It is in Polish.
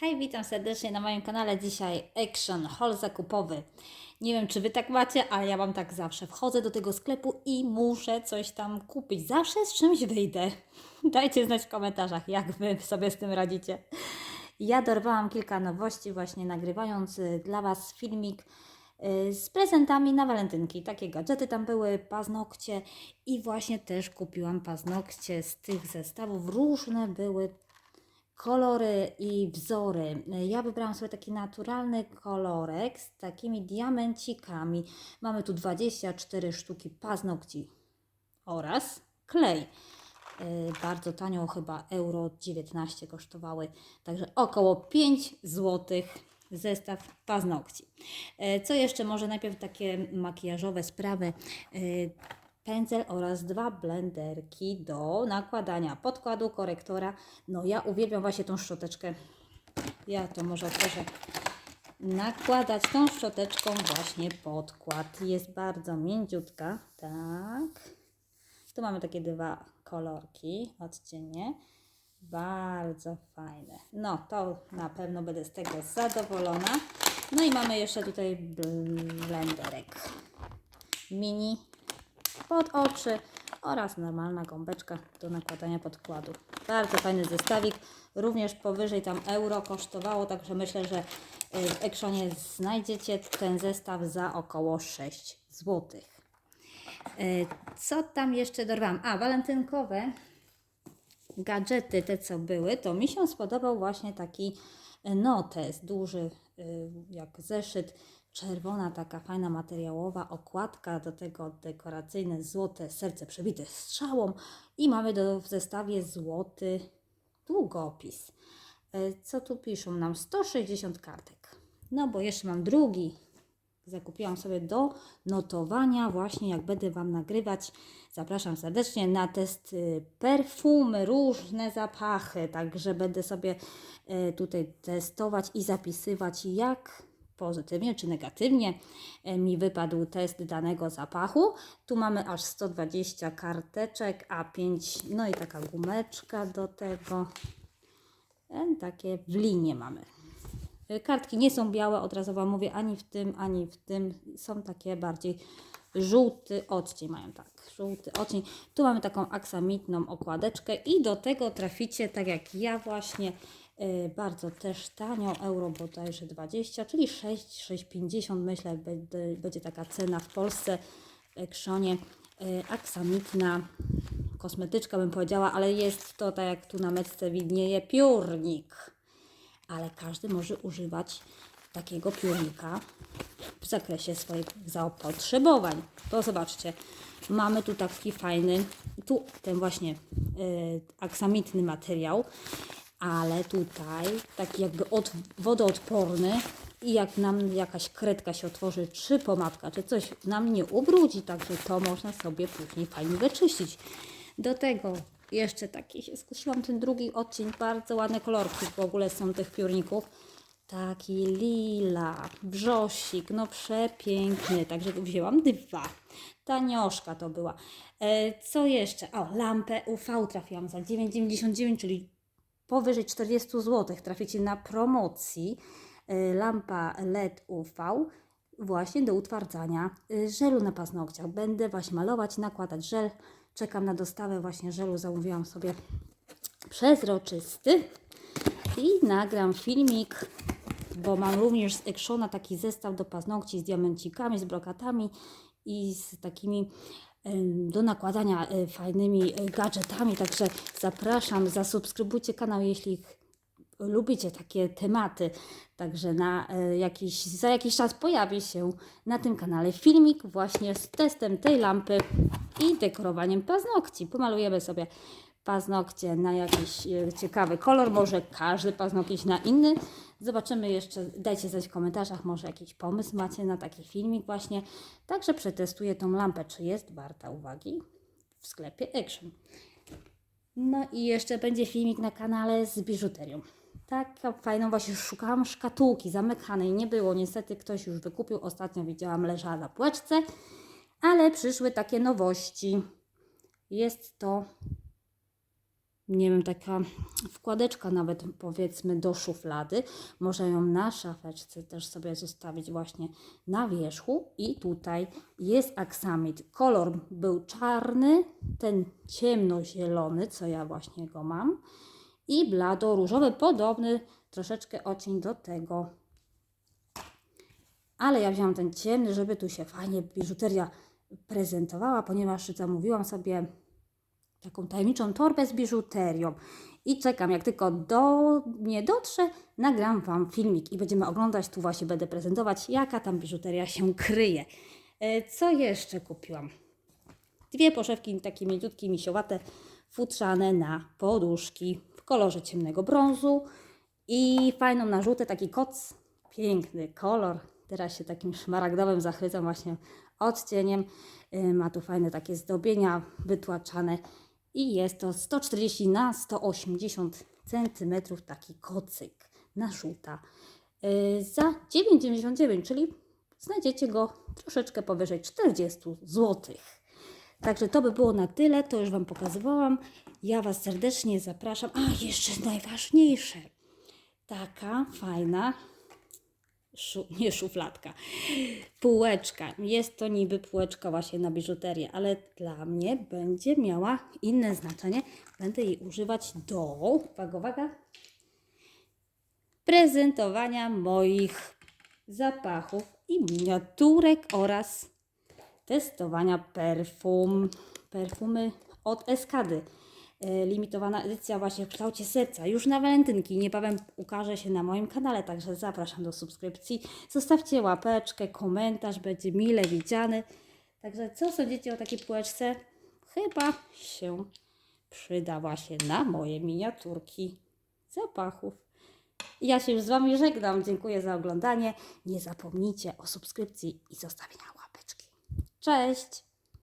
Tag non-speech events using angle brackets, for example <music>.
Hej, witam serdecznie na moim kanale. Dzisiaj Action Haul zakupowy. Nie wiem, czy Wy tak macie, ale ja mam tak zawsze. Wchodzę do tego sklepu i muszę coś tam kupić. Zawsze z czymś wyjdę. <laughs> Dajcie znać w komentarzach, jak Wy sobie z tym radzicie. Ja dorwałam kilka nowości, właśnie nagrywając y, dla Was filmik y, z prezentami na walentynki. Takie gadżety tam były, paznokcie i właśnie też kupiłam paznokcie z tych zestawów. Różne były kolory i wzory. Ja wybrałam sobie taki naturalny kolorek z takimi diamencikami. Mamy tu 24 sztuki paznokci oraz klej. Yy, Bardzo tanio, chyba euro 19 kosztowały, także około 5 zł zestaw paznokci. Yy, Co jeszcze? Może najpierw takie makijażowe sprawy. Pędzel oraz dwa blenderki do nakładania podkładu, korektora. No ja uwielbiam właśnie tą szczoteczkę. Ja to może otworzę. Nakładać tą szczoteczką właśnie podkład. Jest bardzo mięciutka. Tak. Tu mamy takie dwa kolorki, odcienie. Bardzo fajne. No, to na pewno będę z tego zadowolona. No i mamy jeszcze tutaj blenderek. Mini pod oczy oraz normalna gąbeczka do nakładania podkładu. Bardzo fajny zestawik, również powyżej tam euro kosztowało, także myślę, że y, w Actionie znajdziecie ten zestaw za około 6 zł. Co tam jeszcze dorwałam? A, walentynkowe gadżety, te co były, to mi się spodobał właśnie taki e, notes, duży y, jak zeszyt, czerwona taka fajna materiałowa okładka, do tego dekoracyjne złote serce przebite strzałą i mamy do, w zestawie złoty długopis. E, Co tu piszą nam? 160 kartek. No bo jeszcze mam drugi zakupiłam sobie do notowania, właśnie jak będę Wam nagrywać. Zapraszam serdecznie na test y, perfumy, różne zapachy, także będę sobie y, tutaj testować i zapisywać, jak pozytywnie czy negatywnie y, mi wypadł test danego zapachu. Tu mamy aż 120 karteczek, a 5, no i taka gumeczka do tego. E, Takie w linie mamy. Y, Kartki nie są białe, od razu Wam mówię, ani w tym, ani w tym. Są takie bardziej żółty odcień, mają tak, żółty odcień. Tu mamy taką aksamitną okładeczkę i do tego traficie, tak jak ja właśnie, bardzo też tanio, euro bodajże 20, czyli 6, 6,50 myślę, będzie, taka cena w Polsce w Actionie. Y, Aksamitna kosmetyczka bym powiedziała, ale jest to, tak jak tu na metce widnieje, piórnik ale każdy może używać takiego piórnika w zakresie swoich zapotrzebowań. To zobaczcie, mamy tu taki fajny, tu ten właśnie y, aksamitny materiał, ale tutaj taki jakby od, wodoodporny i jak nam jakaś kredka się otworzy, czy pomadka, czy coś nam nie ubrudzi, także to można sobie później fajnie wyczyścić. Do tego jeszcze taki skusiłam, ten drugi odcień, bardzo ładne kolorki w ogóle są tych piórników. Taki lila, wrzosik, no przepiękny, także wzięłam dwa. Tanioszka to była. E, co jeszcze? O, lampę UV trafiłam za 9,99, czyli powyżej 40 zł traficie na promocji. E, Lampa LED UV właśnie do utwardzania y, żelu na paznokciach. Będę właśnie malować, nakładać żel. Czekam na dostawę właśnie żelu. Zamówiłam sobie przezroczysty i nagram filmik, bo mam również z Actiona taki zestaw do paznokci z diamencikami, z brokatami i z takimi do nakładania e, fajnymi e, gadżetami. Także zapraszam, zasubskrybujcie kanał, jeśli lubicie takie tematy. Także na e, jakiś, za jakiś czas pojawi się na tym kanale filmik właśnie z testem tej lampy i dekorowaniem paznokci. Pomalujemy sobie paznokcie na jakiś e, ciekawy kolor, może każdy paznokieć na inny. Zobaczymy jeszcze, dajcie znać w komentarzach, może jakiś pomysł macie na taki filmik właśnie. Także przetestuję tą lampę, czy jest warta uwagi w sklepie Action. No i jeszcze będzie filmik na kanale z biżuterią. Taką fajną właśnie szukałam szkatułki zamykanej. Nie było, niestety ktoś już wykupił. Ostatnio widziałam, leżała na półeczce, ale przyszły takie nowości. Jest to nie wiem, taka wkładeczka nawet powiedzmy do szuflady. Można ją na szafeczce też sobie zostawić właśnie na wierzchu i tutaj jest aksamit. Kolor był czarny, ten ciemnozielony, co ja właśnie go mam i blado różowy, podobny troszeczkę ocień do tego. Ale ja wziąłam ten ciemny, żeby tu się fajnie biżuteria prezentowała, ponieważ zamówiłam sobie taką tajemniczą torbę z biżuterią. I czekam, jak tylko do mnie dotrze, nagram Wam filmik i będziemy oglądać, tu właśnie będę prezentować, jaka tam biżuteria się kryje. E, Co jeszcze kupiłam? Dwie poszewki takie mięciutkie, misiowate, futrzane na poduszki w kolorze ciemnego brązu i fajną narzutę, taki koc, piękny kolor. Teraz się takim szmaragdowym zachwycam właśnie odcieniem. Y, Ma tu fajne takie zdobienia wytłaczane i jest to 140 na 180 cm taki kocyk narzuta y, za 9,99, czyli znajdziecie go troszeczkę powyżej 40 zł. Także to by było na tyle, to już Wam pokazywałam. Ja Was serdecznie zapraszam. A, jeszcze najważniejsze. Taka fajna, szu, <laughs> nie szufladka, półeczka. Jest to niby półeczka właśnie na biżuterię, ale dla mnie będzie miała inne znaczenie. Będę jej używać do, uwaga, uwaga, prezentowania moich zapachów i miniaturek oraz testowania perfum. Perfumy od Eskady. E, Limitowana edycja właśnie w kształcie serca. Już na walentynki niebawem ukaże się na moim kanale, także zapraszam do subskrypcji. Zostawcie łapeczkę, komentarz, będzie mile widziany. Także co sądzicie o takiej półeczce? Chyba się przyda właśnie na moje miniaturki zapachów. Ja się już z Wami żegnam. Dziękuję za oglądanie. Nie zapomnijcie o subskrypcji i zostawienia łapeczki. Cześć!